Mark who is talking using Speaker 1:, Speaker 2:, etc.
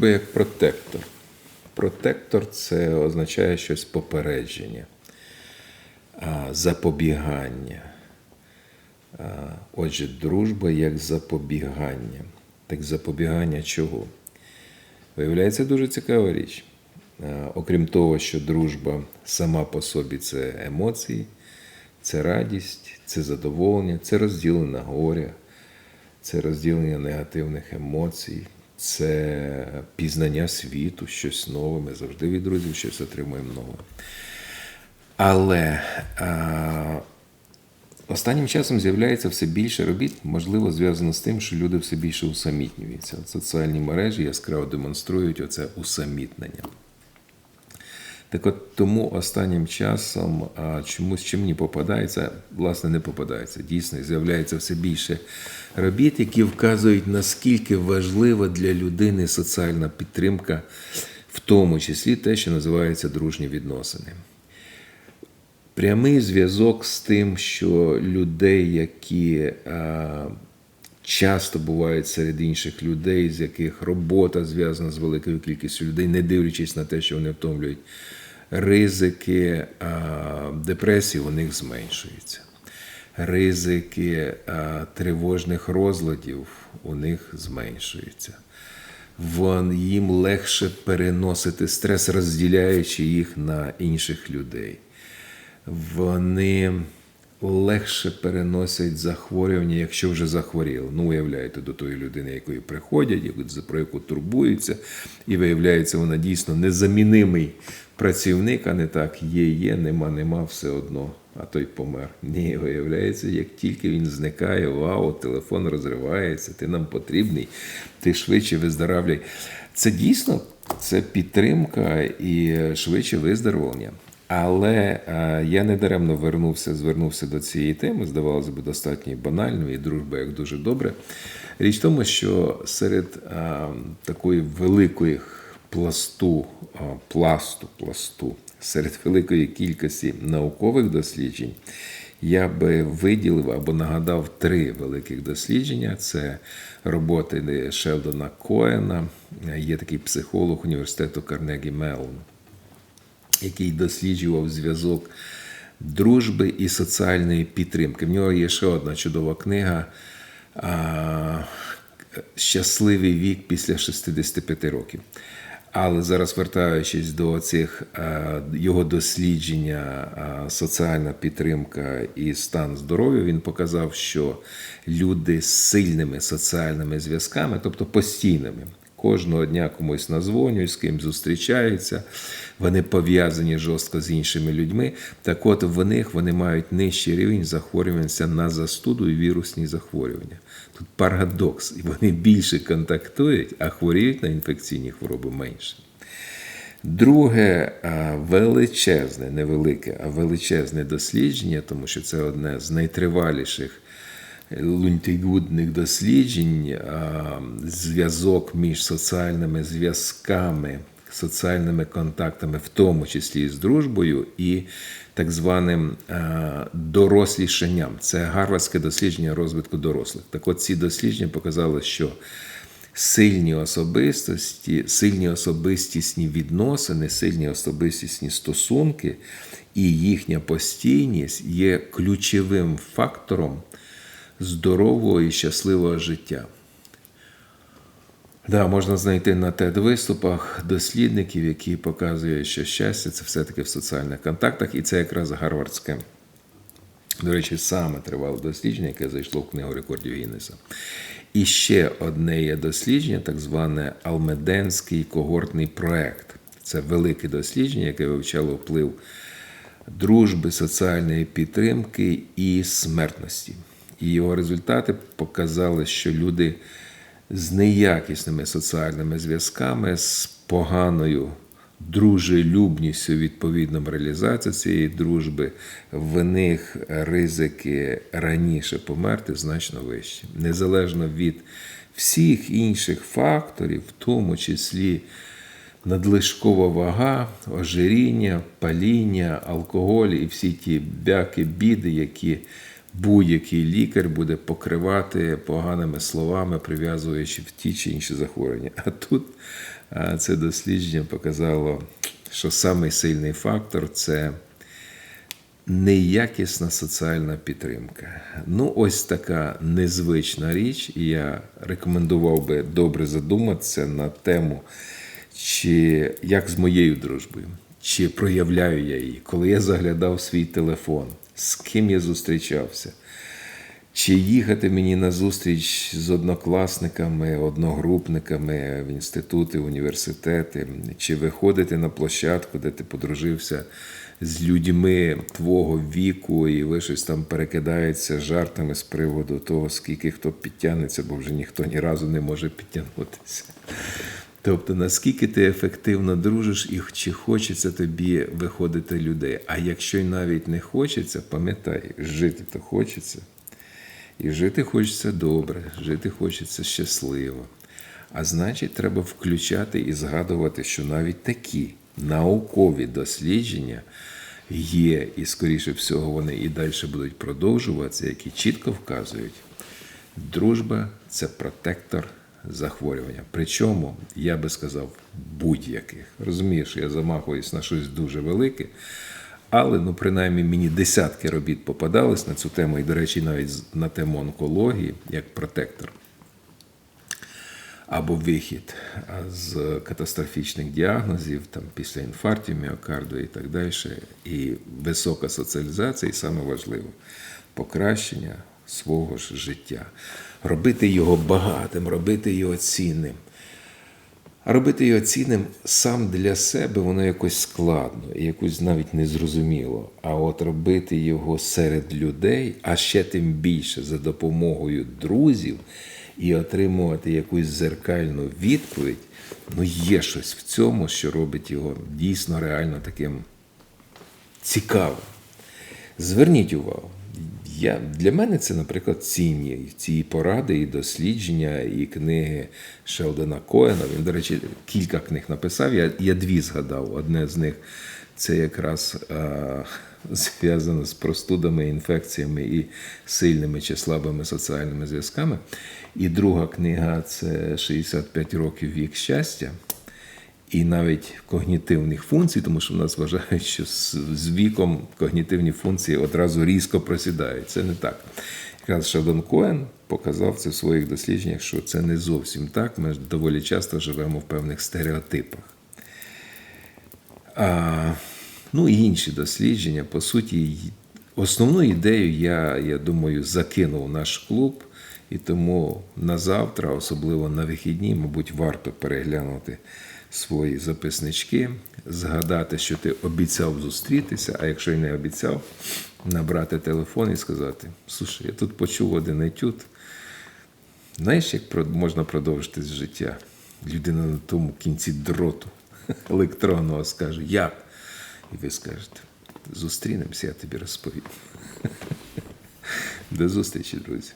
Speaker 1: Дружба як протектор. Протектор це означає щось попередження, запобігання. Отже, дружба як запобігання. Так запобігання чого? Виявляється дуже цікава річ. Окрім того, що дружба сама по собі це емоції, це радість, це задоволення, це розділення горя, це розділення негативних емоцій, це пізнання світу, щось нове. Ми завжди від друзів щось отримуємо нове. Але а, останнім часом з'являється все більше робіт, можливо, зв'язано з тим, що люди все більше усамітнюються. Соціальні мережі яскраво демонструють оце усамітнення. Так от тому останнім часом чомусь чим мені попадається, власне, не попадається. Дійсно, з'являється все більше робіт, які вказують, наскільки важлива для людини соціальна підтримка, в тому числі те, що називається дружні відносини. Прямий зв'язок з тим, що людей, які а, часто бувають серед інших людей, з яких робота зв'язана з великою кількістю людей, не дивлячись на те, що вони втомлюють, ризики депресії у них зменшуються. Ризики тривожних розладів у них зменшуються. Вон, їм легше переносити стрес, розділяючи їх на інших людей. Вони легше переносять захворювання, якщо вже захворіли. Ну, уявляєте, до тої людини, якої приходять, про яку турбуються, і виявляється, вона дійсно незамінимий працівник, а не так є, є, нема, нема, все одно, а той помер. Ні, виявляється, як тільки він зникає, вау, телефон розривається, ти нам потрібний, ти швидше виздоравлюй. Це дійсно це підтримка і швидше виздоровлення. Але е, я не даремно вернувся, звернувся до цієї теми, здавалося б, достатньо банальної, і дружба як дуже добре. Річ в тому, що серед е, такої великої пласту, е, пласту, пласту, серед великої кількості наукових досліджень, я би виділив або нагадав три великих дослідження: це роботи Шелдона Коена, є такий психолог університету Карнегі Меллон який досліджував зв'язок дружби і соціальної підтримки. В нього є ще одна чудова книга Щасливий вік після 65 років. Але зараз вертаючись до цих його дослідження, соціальна підтримка і стан здоров'я, він показав, що люди з сильними соціальними зв'язками, тобто постійними, кожного дня комусь назвонюють, з ким зустрічаються, вони пов'язані жорстко з іншими людьми. Так от в них вони мають нижчий рівень захворювання на застуду і вірусні захворювання. Тут парадокс, і вони більше контактують, а хворіють на інфекційні хвороби менше. Друге величезне, невелике, а величезне дослідження, тому що це одне з найтриваліших лунтигудних досліджень, зв'язок між соціальними зв'язками, соціальними контактами, в тому числі і з дружбою, і так званим а, дорослішанням. Це гарвардське дослідження розвитку дорослих. Так от ці дослідження показали, що сильні особистості, сильні особистісні відносини, сильні особистісні стосунки і їхня постійність є ключовим фактором здорового і щасливого життя. Да, можна знайти на TED-виступах дослідників, які показують, що щастя це все-таки в соціальних контактах, і це якраз гарвардське. До речі, саме тривале дослідження, яке зайшло в книгу рекордів Гіннеса. І ще одне є дослідження, так зване Алмеденський когортний проект. Це велике дослідження, яке вивчало вплив дружби, соціальної підтримки і смертності. І його результати показали, що люди з неякісними соціальними зв'язками, з поганою дружелюбністю, відповідно, реалізації цієї дружби, в них ризики раніше померти значно вищі. Незалежно від всіх інших факторів, в тому числі надлишкова вага, ожиріння, паління, алкоголь і всі ті бяки, біди, які будь-який лікар буде покривати поганими словами, прив'язуючи в ті чи інші захворювання. А тут це дослідження показало, що самий сильний фактор це неякісна соціальна підтримка. Ну, ось така незвична річ, і я рекомендував би добре задуматися на тему, чи як з моєю дружбою, чи проявляю я її, коли я заглядав свій телефон, з ким я зустрічався. Чи їхати мені на зустріч з однокласниками, одногрупниками в інститути, університети, чи виходити на площадку, де ти подружився з людьми твого віку, і ви щось там перекидаєтеся жартами з приводу того, скільки хто підтягнеться, бо вже ніхто ні разу не може підтягнутися. Тобто, наскільки ти ефективно дружиш і чи хочеться тобі виходити людей. А якщо й навіть не хочеться, пам'ятай, жити то хочеться. І жити хочеться добре, жити хочеться щасливо. А значить, треба включати і згадувати, що навіть такі наукові дослідження є, і, скоріше всього, вони і далі будуть продовжуватися, які чітко вказують, дружба це протектор захворювання. Причому, я би сказав, будь-яких. Розумієш, я замахуюсь на щось дуже велике. Але, ну, принаймні, мені десятки робіт попадались на цю тему, і, до речі, навіть на тему онкології як протектор або вихід з катастрофічних діагнозів, там, після інфарктів міокарду і так далі. І висока соціалізація, і саме важливо покращення свого ж життя. Робити його багатим, робити його цінним. А робити його цінним сам для себе воно якось складно і якось навіть незрозуміло. А от робити його серед людей, а ще тим більше за допомогою друзів і отримувати якусь зеркальну відповідь, ну є щось в цьому, що робить його дійсно реально таким цікавим. Зверніть увагу. Я, для мене це, наприклад, цінні ці поради і дослідження, і книги Шелдона Коена. Він, до речі, кілька книг написав. Я, я дві згадав. Одне з них це якраз а, зв'язано з простудами, інфекціями і сильними чи слабими соціальними зв'язками. І друга книга це 65 років вік щастя і навіть когнітивних функцій, тому що в нас вважають, що з, віком когнітивні функції одразу різко просідають. Це не так. Якраз Шелдон Коен показав це в своїх дослідженнях, що це не зовсім так. Ми доволі часто живемо в певних стереотипах. А, ну і інші дослідження. По суті, основну ідею я, я думаю, закинув наш клуб, і тому на завтра, особливо на вихідні, мабуть, варто переглянути свої записнички, згадати, що ти обіцяв зустрітися, а якщо й не обіцяв, набрати телефон і сказати: слушай, я тут почув один етюд. Знаєш, як можна продовжити життя? Людина на тому кінці дроту електронного скаже, як? І ви скажете, зустрінемося, я тобі розповім. До зустрічі, друзі.